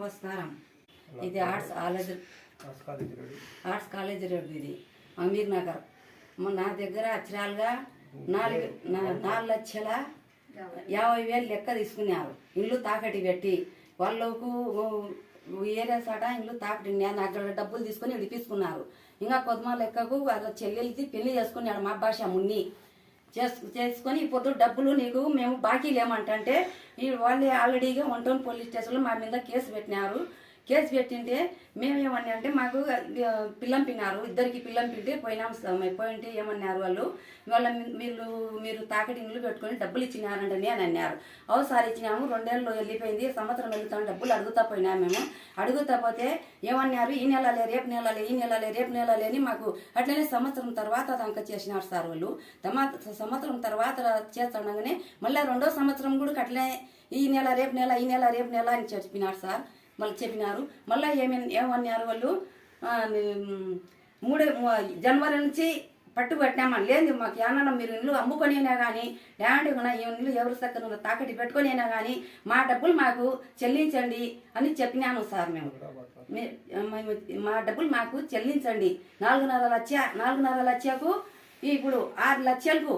నమస్కారం ఇది arts college. Arts college road. ఇది. అమీర్ నగర్ నా దగ్గర అక్షరాలుగా నాలుగు నా- నాలుగు లక్షల యాభై. వేలు లెక్క తీసుకున్నారు. ఇల్లు తాకటి పెట్టి వాళ్ళకు ఏరియా సాట ఇల్లు తాకటి నేను అక్కడ డబ్బులు తీసుకొని ఇడిపించుకున్నారు ఇంకా కొద్దిమ లెక్కకు వాళ్ళ చెల్లెలకి పెళ్ళి చేసుకున్నాడు మా భాష మున్ని. చేసు చేసుకొని ఇప్పుడు డబ్బులు నీకు మేము బాకీ లేమంటే ఈ వాళ్ళే ఆల్రెడీగా వన్ టౌన్ పోలీస్ స్టేషన్లో మా మీద కేసు పెట్టినారు. కేసు పెట్టింటే మేమేమన్నా అంటే మాకు పిల్లం పిన్నారు ఇద్దరికి పిల్లం పిండి పోయినాం పోయింటే ఏమన్నారు వాళ్ళు? వాళ్ళ వీళ్ళు మీరు మీరు తాకటి ఇల్లు పెట్టుకొని డబ్బులు ఇచ్చినారంటని అని అన్నారు. అవసారి ఇచ్చినాము రెండేళ్ళు వెళ్ళిపోయింది సంవత్సరం వెళ్తాం డబ్బులు అడుగుతా పోయినా మేము. అడుగుతా పోతే ఏమన్నారు ఈ నెలలే రేపు నెలలే ఈ నెలలే రేపు నెలలే అని మాకు అట్లనే సంవత్సరం తర్వాత దాకా చేసినారు సార్ వాళ్ళు. సంవత్సరం తర్వాత చేస్తుండగానే మళ్ళీ రెండో సంవత్సరం కూడా అట్లనే ఈ నెల రేపు నెల ఈ నెల రేపు నెల అని చెప్పినారు సార్. మళ్ళీ చెప్పినారు. మళ్ళీ ఏమని ఏమన్నారు వాళ్ళు? మూడే జనవరి నుంచి పట్టు లేదు మాకు ఏమన్నా మీరు ఇల్లు అమ్ముకొనైనా కానీ ల్యాండ్ కూడా ఈ ఇల్లు ఎవరి తాకట్టు తాకటి పెట్టుకొనైనా కానీ మా డబ్బులు మాకు చెల్లించండి అని చెప్పినాను సార్ మేము. మా డబ్బులు మాకు చెల్లించండి. నాలుగున్నర లక్ష నాలుగున్నర లక్షకు ఇప్పుడు ఆరు లక్షలకు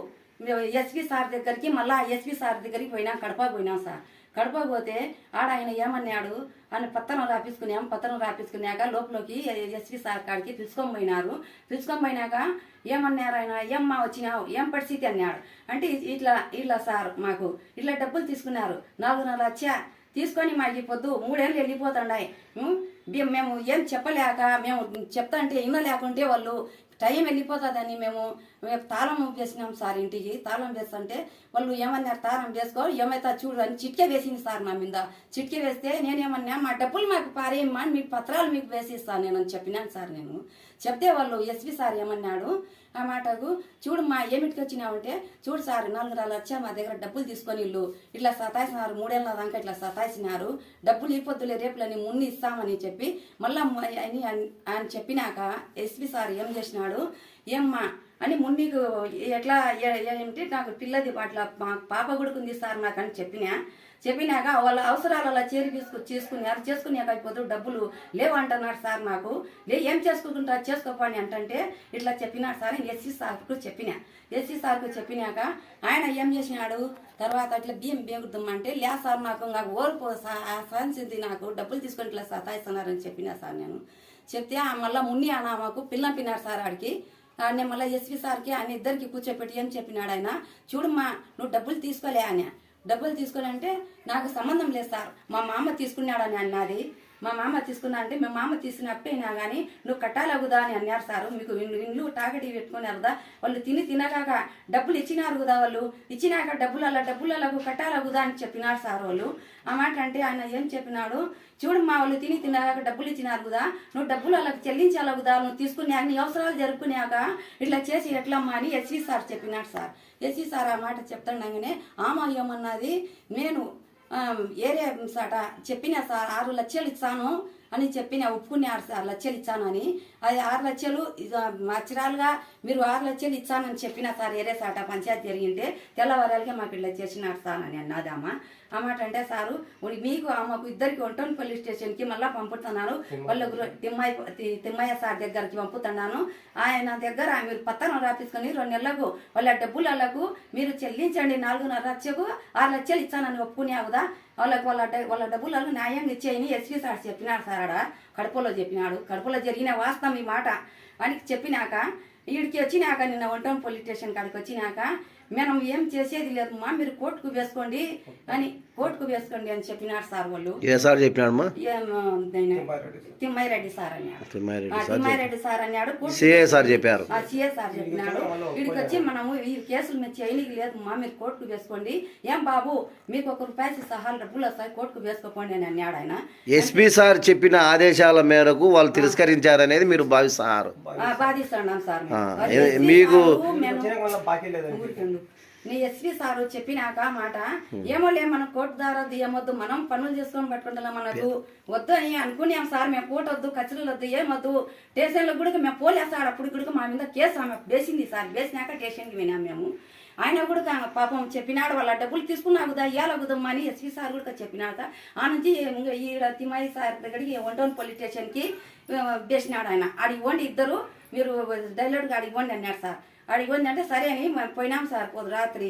ఎస్పీ సార్ దగ్గరికి మళ్ళా ఎస్పీ సార్ దగ్గరికి పోయినాం కడప పోయినాం సార్. కడప పోతే ఆడ ఆయన ఏమన్నాడు? అని పత్రం రాపించుకున్నాం పత్రం రాపించుకున్నాక లోపలికి ఎస్పీ సార్ కాడికి పిలుచుకొని పోయినారు పిలుచుకొని పోయినాక ఏమన్నారు ఆయన? ఏమ్మా వచ్చినావు? ఏం పరిస్థితి? అన్నాడు. అంటే ఇట్లా ఇట్లా సార్ మాకు ఇట్లా డబ్బులు తీసుకున్నారు. నాలుగున్నర లక్ష తీసుకొని మాకు పొద్దు మూడేళ్ళు వెళ్ళిపోతుండాయి మేము ఏం చెప్పలేక మేము చెప్తా అంటే ఇన్నలేకుంటే వాళ్ళు టైం వెళ్ళిపోతుందని మేము మేము తాళం వేసినాం సార్ ఇంటికి. తాళం వేస్తుంటే వాళ్ళు ఏమన్నారు? తాళం వేసుకో ఏమైతే చూడు అని చిట్కే వేసింది సార్ నా మీద. చిట్కే వేస్తే నేనేమన్నా మా డబ్బులు మాకు పారేయమ్మా మీ పత్రాలు మీకు వేసిస్తాను నేను అని చెప్పినాను సార్ నేను. చెప్తే వాళ్ళు ఎస్పీ సార్ ఏమన్నాడు? ఆ మాటకు చూడు మా ఏమిటికి వచ్చినావంటే చూడు సార్ నాలుగు వచ్చా మా దగ్గర డబ్బులు తీసుకొని ఇల్లు. ఇట్లా సతాయిస్తున్నారు మూడేళ్ళ దాకా ఇట్లా సతాయిస్తున్నారు. డబ్బులు ఇవ్వద్దులే రేపులని మున్ని ఇస్తామని చెప్పి మళ్ళా అని అని చెప్పినాక ఎస్పీ సార్ ఏం చేసినాడు? ఏమ్మా అని మున్నీకు ఎట్లా ఏంటి ఏమిటి నాకు పిల్లది అట్లా మా పాప కొడుకుంది సార్ నాకు అని చెప్పినా. చెప్పినాక వాళ్ళ అవసరాలు అలా చేరి తీసుకు చేసుకున్నారు చేసుకునే అయిపోతూ డబ్బులు లేవంటున్నాడు సార్ నాకు. లే ఏం చేసుకుంటా చేసుకోపని అంటే ఇట్లా చెప్పినాడు సార్ ఎస్సీ సార్కు చెప్పినా. ఎస్సీ సార్కు చెప్పినాక ఆయన ఏం చేసినాడు? తర్వాత అట్లా బియ్యం బేగుద్దామంటే లే సార్ నాకు నాకు ఓర్పు సాధించింది నాకు డబ్బులు తీసుకొని ఇట్లా సతాయిస్తున్నారని చెప్పినా సార్ నేను. చెప్తే ఆ మున్ని అన్న మాకు పిల్లం పిన్నారు సార్ ఆడికి. ఆయన మళ్ళీ ఎస్పీ సార్కి ఆయన ఇద్దరికి కూర్చోపెట్టి ఏం చెప్పినాడు ఆయన? చూడమ్మా నువ్వు డబ్బులు తీసుకోలే ఆయన డబ్బులు తీసుకోవాలంటే నాకు సంబంధం లేదు సార్. మా మామ తీసుకున్నాడని అన్నది. మా మామ తీసుకున్నా అంటే మా మామ తీసుకున్నప్పుడైనా కానీ నువ్వు కట్టాలగుదా? అని అన్నారు సార్. మీకు ఇండ్లు ఇల్లు పెట్టుకున్నారు కదా వాళ్ళు తిని తినగాక డబ్బులు ఇచ్చినారు కదా వాళ్ళు. ఇచ్చినాక డబ్బులు అలా డబ్బులు అలాగూ కట్టాలగుదా అని చెప్పినారు సార్ వాళ్ళు. ఆ మాట అంటే ఆయన ఏం చెప్పినాడు? చూడు మా వాళ్ళు తిని తినగాక డబ్బులు ఇచ్చినారు కదా నువ్వు డబ్బులు వాళ్ళకి చెల్లించాలగుదా? నువ్వు తీసుకున్నాక నీ అవసరాలు జరుపుకున్నాక ఇట్లా చేసి ఎట్లమ్మా? అని ఎస్వి సార్ చెప్పినాడు సార్. ఎస్వి సార్ ఆ మాట చెప్తుండగానే ఆమా ఏమన్నది? నేను ఏరే ఏరియా సాట చెప్పిన సార్ ఆరు లక్షలు ఇచ్చాను అని చెప్పిన ఒప్పుకున్నారు సార్ లక్షలు ఇచ్చాను అని. అది ఆరు లక్షలు అక్షరాలుగా మీరు ఆరు లక్షలు ఇచ్చానని చెప్పిన సార్ ఏరే సాట పంచాయతీ జరిగింటే తెల్లవారాలుగా మాకు ఇట్లా చేసినారు సార్ అని అన్నదమ్మా. ఆ మాట అంటే సారు మీకు ఆమెకు ఇద్దరికి ఒంటోన్ పోలీస్ స్టేషన్కి మళ్ళీ పంపుతున్నాను వాళ్ళ తిమ్మయ్య తిమ్మయ్య సార్ దగ్గరికి పంపుతున్నాను. ఆయన దగ్గర మీరు పత్రం రాపించుకొని రెండు నెలలకు వాళ్ళ డబ్బులకు మీరు చెల్లించండి. నాలుగున్నర లక్షకు ఆరు లక్షలు ఇచ్చానని ఒప్పుకునేవుదా వాళ్ళకి వాళ్ళ వాళ్ళ డబ్బులను న్యాయంగా ఇచ్చేయని ఎస్పీ సార్ చెప్పినాడు సార్ ఆడ. కడుపులో చెప్పినాడు. కడుపులో జరిగిన వాస్తవం ఈ మాట. వానికి చెప్పినాక వీడికి వచ్చినాక నిన్న ఒంటోన్ పోలీస్ స్టేషన్ కాడికి వచ్చినాక మనం ఏం చేసేది లేదు. మా మీరు కోర్టుకు వేసుకోండి అని కోర్టుకు వేసుకోండి అని చెప్పినారు సార్ వాళ్ళు. ఏ సార్ చెప్పినాడమ్మా ఏం, ఆయన తిమ్మాయిరెడ్డి సార్. అన్నాడు. తిమ్మారెడ్డి తిమ్మాయిరెడ్డి సార్ అన్నాడు. సిఏ సార్ చెప్పారు. ఆ సీఏ సార్ చెప్పినాడు. వీడికి వచ్చి మనము ఈ కేసులు మీరు చేయనికి లేదు. మా మీరు కోర్టుకు వేసుకోండి. ఏం బాబు మీకు ఒక రూపాయి సహాలు డబ్బులు వస్తాయి కోర్టుకు వేసుకోపోండి అని అన్నాడు ఆయన. ఎస్పీ సార్ చెప్పిన ఆదేశాల మేరకు వాళ్ళు తిరస్కరించారనేది మీరు భావిస్తున్నారు ఆ, బాధిస్తున్నాం సార్ మీకు-. నీ ఎస్పీ సారు చెప్పినాక మాట ఏమోలే మనం కోర్టు ద్వారా ఏమొద్దు మనం పనులు చేసుకొని పట్టుకుంటున్నాం మనకు వద్దు అని అనుకున్నాం సార్ మేము కోర్టు వద్దు కచరీలు వద్దు ఏమొద్దు స్టేషన్లో కూడా మేము పోలేస్తాడు అప్పుడు కూడా మా మీద కేసు ఆమె వేసింది సార్ వేసినాక స్టేషన్కి వినాం మేము. ఆయన కూడా పాపం చెప్పినాడు వాళ్ళ డబ్బులు తీసుకున్నాకుదా ఇవ్వాలకుదమ్మా అని ఎస్పీ సార్ కూడా చెప్పినాడు ఆ నుంచి ఈ తిమ్మాయి సార్ దగ్గరికి వంటోన్ పోలీస్ స్టేషన్కి వేసినాడు ఆయన. ఆడికి ఇవ్వండి ఇద్దరు మీరు డైలర్గా ఆడికి ఇవ్వండి అన్నాడు సార్. ఆడికి అంటే సరే అని మేము పోయినాం సార్. రాత్రి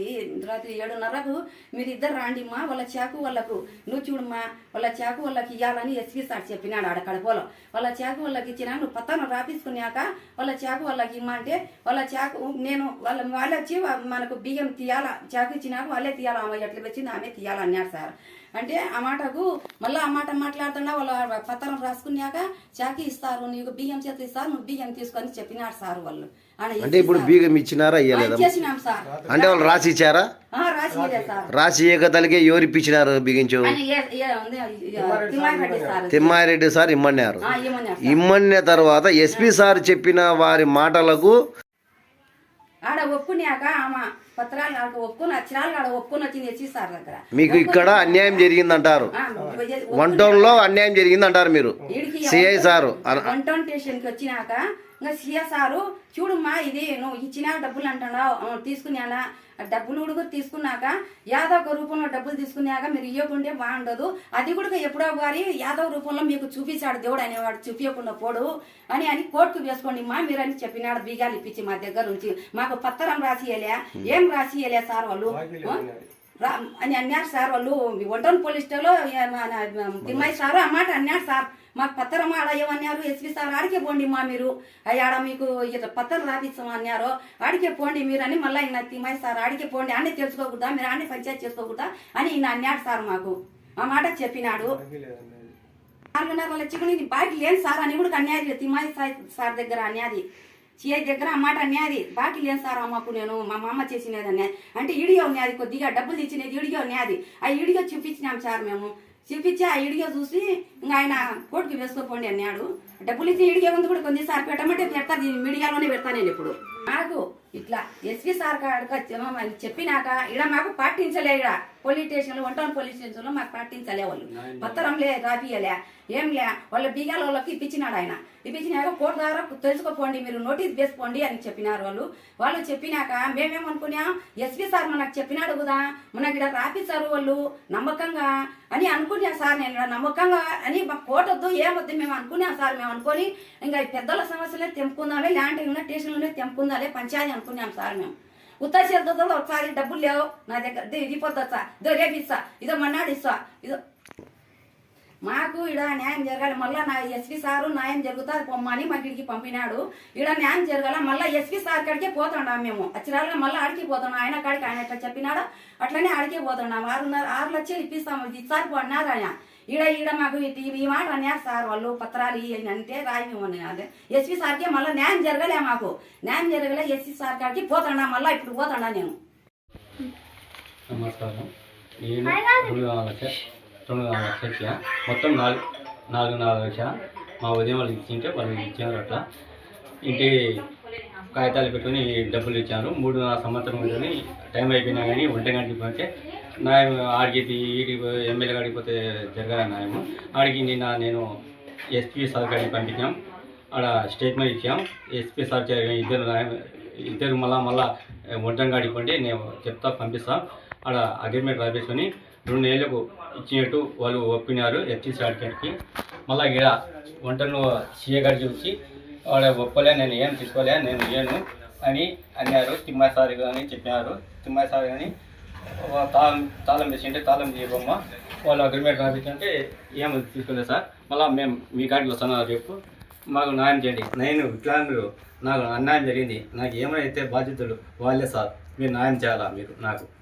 రాత్రి ఏడున్నరకు మీరు ఇద్దరు రాండిమ్మా వాళ్ళ చాకు వాళ్ళకు నువ్వు చూడమ్మా వాళ్ళ చాకు వాళ్ళకి ఇవ్వాలని ఎస్పీ సార్ చెప్పినాడు ఆడ కడపలో. వాళ్ళ చాకు వాళ్ళకి ఇచ్చినా నువ్వు పత్తాను రాపించుకున్నాక వాళ్ళ చాకు వాళ్ళకి ఇమ్మా అంటే వాళ్ళ చాకు నేను వాళ్ళ వాళ్ళు వచ్చి మనకు బియ్యం తీయాల చాకు ఇచ్చినాక వాళ్ళే తీయాలి ఆమె ఎట్లా వచ్చింది ఆమె తీయాలన్నారు సార్. అంటే ఆ మాటకు మళ్ళీ ఆ మాట మాట్లాడుతున్నా వాళ్ళ పత్రం రాసుకున్నాక చాకి ఇస్తారు నీకు బియ్యం చేత ఇస్తారు నువ్వు బియ్యం తీసుకొని చెప్పినారు సార్ వాళ్ళు. అంటే ఇప్పుడు బీగం ఇచ్చినారా ఇచ్చేసినాం సార్. అంటే వాళ్ళు రాసి ఇచ్చారా? ఆ, రాసి ఇదే సార్. రాసి ఏకతలకే ఎవరు ఇప్పించినారు బిగించు తిమ్మారెడ్డి సార్ ఇమ్మన్నారు? ఇమ్మన్న తర్వాత ఎస్పీ సార్ చెప్పిన వారి మాటలకు ఆడ ఒప్పుకున్నాక ఆమె పత్రాలు ఆడ ఒప్పుకుని అక్షరాలు ఆడ ఒప్పుకొని వచ్చింది ఎస్సీ సార్ దగ్గర. మీకు ఇక్కడ అన్యాయం జరిగిందంటారు. వన్ టౌన్లో అన్యాయం జరిగిందంటారు మీరు. సిఐ సారు వన్ టౌన్ స్టేషన్కి వచ్చినాక ఇంకా సీఎస్ సారు చూడమ్మా ఇది నువ్వు ఇచ్చిన డబ్బులు అంటున్నావు తీసుకున్నానా? డబ్బులు కూడా తీసుకున్నాక యాదవ్ రూపంలో డబ్బులు తీసుకున్నాక మీరు ఇవ్వకుంటే బాగుండదు. అది కూడా ఎప్పుడో గారి యాదవ్ రూపంలో మీకు చూపించాడు దేవుడు అనేవాడు చూపించకుండా పోడు అని అని కోర్టుకు వేసుకోండి మా మీరు అని చెప్పినాడు బీగాలు ఇప్పించి మా దగ్గర నుంచి మాకు పత్రం రాసియలే ఏం రాసియలే సార్ వాళ్ళు? అని అన్నారు సార్ వాళ్ళు వంటన్ పోలీస్ స్టేషన్లో తిమ్మాయి సార్ ఆ మాట అన్నారు సార్. మాకు పత్రం ఆడ ఏమన్నారు ఎస్పీ సార్ ఆడికే పోండి మా మీరు. ఆడ మీకు ఇట్లా పత్రం రాపిస్తాం అన్నారు. ఆడికే పోండి మీరు అని మళ్ళీ ఈయన తిమ్మాయి సార్ ఆడికే పోండి అన్నీ తెలుసుకోకూడదా మీరు అన్ని పంచాయతీ చేసుకోకూడదా అని ఈయన అన్నాడు సార్ మాకు. ఆ మాట చెప్పినాడు. నాలుగున్నర లక్షకుని ఇది బాకీ లేని సార్ అని కూడా అన్యాది తిమ్మాయి సార్ సార్ దగ్గర అన్యాది. సిఐ దగ్గర అమ్మాట మాట అన్యాది. బాకీ లేని సార్ అమ్మకు నేను మా మామ చేసినది అన్యాది అంటే ఇడియో ఉన్నది కొద్దిగా డబ్బులు ఇచ్చినది ఈడియో ఉన్నది ఆ ఇడియో చూపించినాం సార్ మేము. చూపించి ఆ ఈడియో చూసి ఇంకా ఆయన కోర్టుకి వేసుకోపోండి అన్నాడు. డబ్బులు ఇచ్చి ఇడిగే ఉంది కూడా కొన్నిసారి పెట్టమంటే పెడతాను మీడియాలోనే పెడతాను నేను ఇప్పుడు. నాకు ఇట్లా ఎస్పీ సార్ కాడక చెప్పినాక ఇలా మాకు పాటించలే ఇక్కడ పోలీస్ స్టేషన్లో వన్ టౌన్ పోలీస్ స్టేషన్లో మాకు పాటించలే వాళ్ళు. పత్రం లే రాపియలే ఏం లే వాళ్ళ బీగాల వాళ్ళకి ఇప్పించినాడు ఆయన. ఇప్పించినాక కోర్టు ద్వారా తెలుసుకోపోండి మీరు నోటీస్ వేసుకోండి అని చెప్పినారు వాళ్ళు. వాళ్ళు చెప్పినాక మేమేమనుకున్నాం ఎస్పీ సార్ మనకు చెప్పినాడు కదా మనకి ఇక్కడ రాపిస్తారు వాళ్ళు నమ్మకంగా అని అనుకున్నాం సార్ నేను. నమ్మకంగా అని మా కోర్టు వద్దు ఏమొద్దు మేము అనుకున్నాం సార్ మేము అనుకొని ఇంకా పెద్దల సమస్యలే తెంపుకుందాలే ల్యాండ్ ఉన్న స్టేషన్లోనే తెంపుకుందాలే పంచాయతీ అనుకున్నాం సార్ మేము. ఉత్తర చేతులతో ఒకసారి డబ్బులు లేవు. నా దగ్గర దే ఇది పొద్దుతా ఇదో రేపు ఇస్తా. ఇదో మన్నాడు ఇస్తా. ఇదో మాకు ఇక్కడ న్యాయం జరగాలి. మళ్ళీ నా ఎస్పీ సారు న్యాయం జరుగుతారు పొమ్మని మా ఇడికి పంపినాడు. ఇక్కడ న్యాయం జరగాల. మళ్ళీ ఎస్పీ సార్ కాడికే పోతుండా మేము. అచ్చరాలుగా మళ్ళీ ఆడికి పోతున్నాం. ఆయన కాడికి ఆయన ఎట్లా చెప్పినాడో అట్లనే ఆడికే పోతున్నాం. ఆరున్నర ఆరు లక్షలు ఇప్పిస్తాము. ఇది సార్ అన్నారు ఆయన. ఈడ ఈడ మాకు ఈ- మాట అన్నారు సార్ వాళ్ళు పత్రాలు ఇవి అంటే రాయమని అదే. ఎస్పీ సార్కే మళ్ళీ న్యాయం జరగలే మాకు. న్యాయం జరగలే ఎస్పీ సార్ కాడికి పోతున్నా మళ్ళీ ఇప్పుడు పోతున్నా నేను? నమస్కారం. నేను రెండు నాలుగు లక్ష రెండు నాలుగు లక్షలు ఇచ్చా మొత్తం నాలుగు నాలుగు నాలుగు లక్ష మా ఉదయం వాళ్ళకి ఇచ్చింటే వాళ్ళు ఇచ్చారు అట్లా. ఇంటి కాగితాలు పెట్టుకుని డబ్బులు ఇచ్చారు. మూడున్నర సంవత్సరం ఉంటుంది టైం అయిపోయినా కానీ ఒంటి గంటకి పోతే న్యాయం ఆడికి ఈడి ఎమ్మెల్యే కాడికి పోతే జరగదు న్యాయము. ఆడికి నిన్న నేను ఎస్పీ సార్ గారికి పంపించాం. ఆడ స్టేట్మెంట్ ఇచ్చాం. ఎస్పీ సార్ ఇద్దరు న్యాయం ఇద్దరు మళ్ళా మళ్ళా ఒంటరి కాడికి నేను చెప్తా పంపిస్తాం. ఆడ అగ్రిమెంట్ రాపేసుకొని రెండు నెలలకు ఇచ్చినట్టు వాళ్ళు ఒప్పినారు ఎఫ్సీ సర్టిఫికేట్కి మళ్ళీ ఇక్కడ వంటను సీఏ గారు చూసి వాడు ఒప్పలే నేను ఏం తీసుకోలే నేను ఏను అని అన్నారు తిమ్మాయి సార్ కానీ చెప్పినారు. తిమ్మాయి సార్ కానీ తాళం తాళం వేసింటే తాళం తీయబొమ్మ. వాళ్ళు అగ్రిమెంట్ రాపించంటే ఏమో తీసుకోలేదు సార్? మళ్ళీ మేము మీ కాడికి వస్తున్నారు చెప్పు. మాకు న్యాయం చేయండి. నేను వికలాంగులు నాకు అన్యాయం జరిగింది. నాకు ఏమైతే బాధ్యతలు వాళ్ళే సార్. మీరు న్యాయం చేయాలా మీరు నాకు?